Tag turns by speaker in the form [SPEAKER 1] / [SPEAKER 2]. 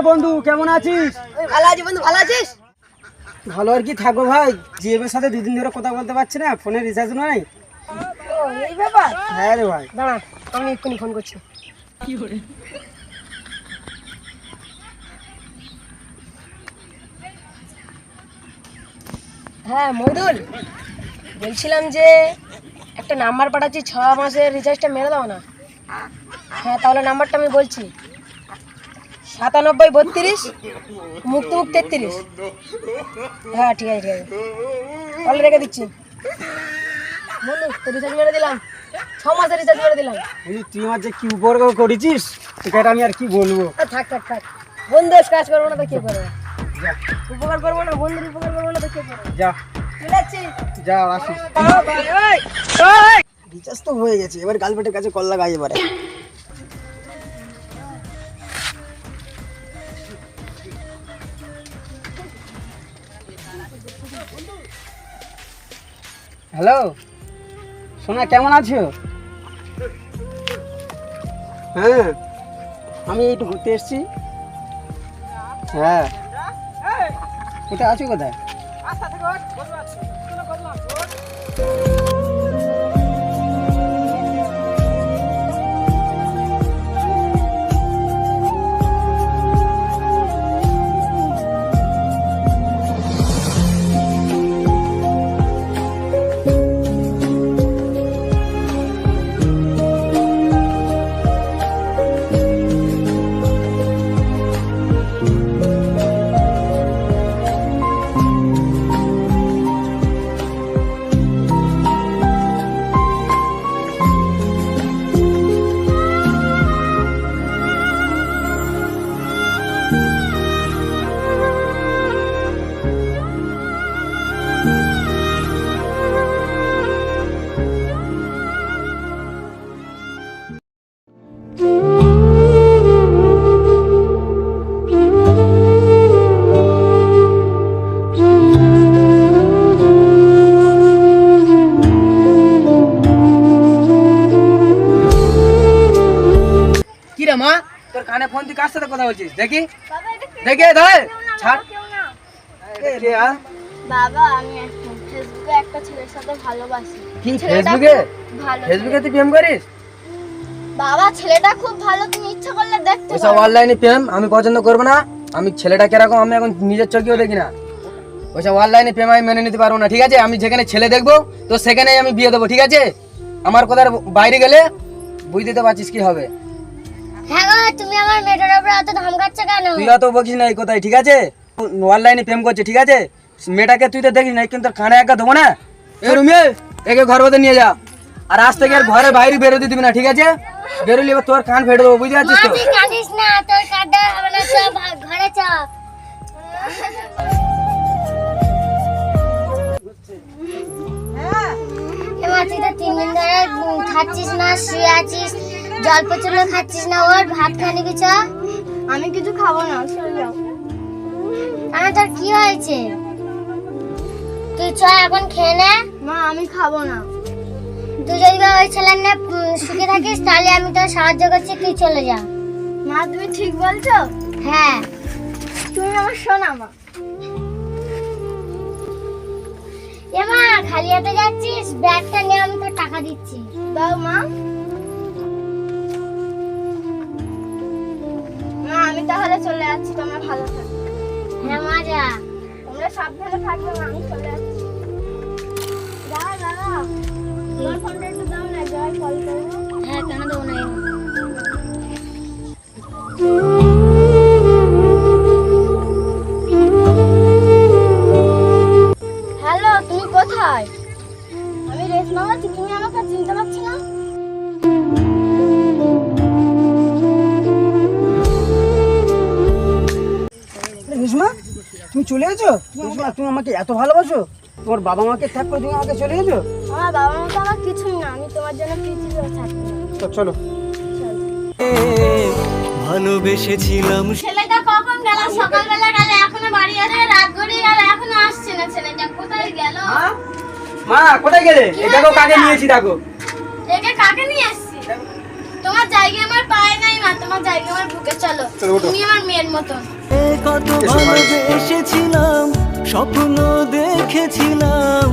[SPEAKER 1] কিরে বন্ধু কেমন আছিস?
[SPEAKER 2] ভালো আছি বন্ধু ভালো আছিস?
[SPEAKER 1] ভালো আর কি থাকব ভাই। জিএমের সাথে দুদিন ধরে কথা বলতে পারছি না ফোনে রিচার্জ নয়।
[SPEAKER 2] ও এই ব্যাপার?
[SPEAKER 1] হ্যাঁ রে ভাই।
[SPEAKER 2] দাঁড়া আমি এক্ষুনি ফোন করছি। হ্যাঁ মইদুল বলছিলাম যে একটা নাম্বার পাঠাচ্ছি ছ মাসের রিচার্জটা মেরে দাও না। হ্যাঁ তাহলে নাম্বারটা আমি বলছি। সাতানব্বই বত্রিশ মুক্ত মুখ তেত্রিশ। হ্যাঁ ঠিক আছে ঠিক আছে। তাহলে রেখে দিচ্ছি। বন্ধু তো রিচার্জ মেরে দিলাম। ছ মাসের রিচার্জ মেরে দিলাম।
[SPEAKER 1] তুই আমার যে কি উপকার করেছিস এটা আমি আর কি বলব?
[SPEAKER 2] থাক থাক থাক। বন্ধু কাজ করব না তো কে করবে? উপকার করব না বন্ধুর উপকার করব না তো কে করবে?
[SPEAKER 1] যা। যা আসিস। রিচার্জ তো হয়ে গেছে এবার গার্লফ্রেন্ডের কাছে কল লাগাই এবারে। হ্যালো? সোনা কেমন আছো? হ্যাঁ আমি একটু ঘুরতে এসছি। হ্যাঁ। কোথায় আছো কোথায়?
[SPEAKER 3] রে মা তোর কানে ফোন তুই কার সাথে কথা বলছিস? দেখি। ধর। ছাড়?
[SPEAKER 4] বাবা আমি ফেসবুকে একটা ছেলের সাথে ভালোবাসি।
[SPEAKER 3] কি ফেসবুকে?
[SPEAKER 4] ভালো
[SPEAKER 3] ফেসবুকে তুই প্রেম করিস?
[SPEAKER 4] বাবা ছেলেটা খুব ভালো তুমি ইচ্ছা করলে দেখতে
[SPEAKER 3] ওইসব অনলাইনে প্রেম আমি পছন্দ করব না। আমি ছেলেটা কীরকম আমি এখন নিজের চোখেও দেখি না। ওইসব অনলাইনে প্রেম আমি মেনে নিতে পারব না ঠিক আছে? আমি যেখানে ছেলে দেখব তো সেখানেই আমি বিয়ে দেবো ঠিক আছে? আমার কোথার বাইরে গেলে বুঝতে তো পারছিস কি হবে।
[SPEAKER 4] হ্যাঁ তুমি আমার মেয়েটার উপরে এত ধমকাচ্ছ কেন?
[SPEAKER 3] তুই অত বকিস না এই কোথায় ঠিক আছে? অনলাইনে প্রেম করছে ঠিক আছে? মেয়েটাকে তুই তো দেখিস না কিন্তু কানে একা দেবো না? এ একে ঘর মধ্যে নিয়ে যা। আর আজ থেকে আর ঘরে বাইরে বেরোতে দিবি না ঠিক আছে? বেরোলে এবার তোর কান ফেটে দেবো বুঝতে পারছিস তো?
[SPEAKER 4] কাঁদিস না তোর এবার তুই তো তিন দিন ধরে খাচ্ছিস না শুয়ে আছিস। জল প্রচণ্ড খাচ্ছিস না ওর? ভাত খানি কিছু? আমি কিছু খাব না চলে যাও। আমার তোর কি হয়েছে? তুই চ এখন খেয়ে নে। মা আমি খাব না। তুই যদি ওই ছেলের না সুখে থাকিস তাহলে আমি তোর সাহায্য করছি তুই চলে যা। মা তুমি ঠিক বলছো? হ্যাঁ। তুমি আমার শোনা মা এ মা খালি হাতে যাচ্ছিস ব্যাগটা নিয়ে আমি তোর টাকা দিচ্ছি। দাও মা। আমি তাহলে চলে যাচ্ছি তোমরা ভালো থাকো। হ্যাঁ মা যা। তোমরা সাবধানে থাকবে আমি চলে যাচ্ছি যা দাদা তোমার ফোনটা একটু দাও না জয় কল করব হ্যাঁ কেন দেবো না
[SPEAKER 1] চলে এসো তুমি আমাকে এত ভালোবাসো? তোমার বাবা মাকে ত্যাগ করে তুমি আমাকে চলে এসো
[SPEAKER 4] আমার বাবা মা তো আমার কিছুই না আমি তোমার জন্য পৃথিবীও ছাড়তে
[SPEAKER 1] তো চলো।
[SPEAKER 5] ভালোবেসেছিলাম
[SPEAKER 4] ছেলেটা কখন গেল? সকালবেলা গেল এখনও বাড়ি আছে রাত এখনও আসছে না ছেলেটা। কোথায় গেল?
[SPEAKER 3] মা? কোথায় গেলে? দেখো কাকে নিয়েছি দেখো।
[SPEAKER 4] একে কাকে নিয়ে আসছি আমার তোমার আমার জায়গা আমার বুকে চলো। তুমি আমার মেয়ের মতন।
[SPEAKER 5] এ কত ভালোবেসেছিলাম স্বপ্ন দেখেছিলাম।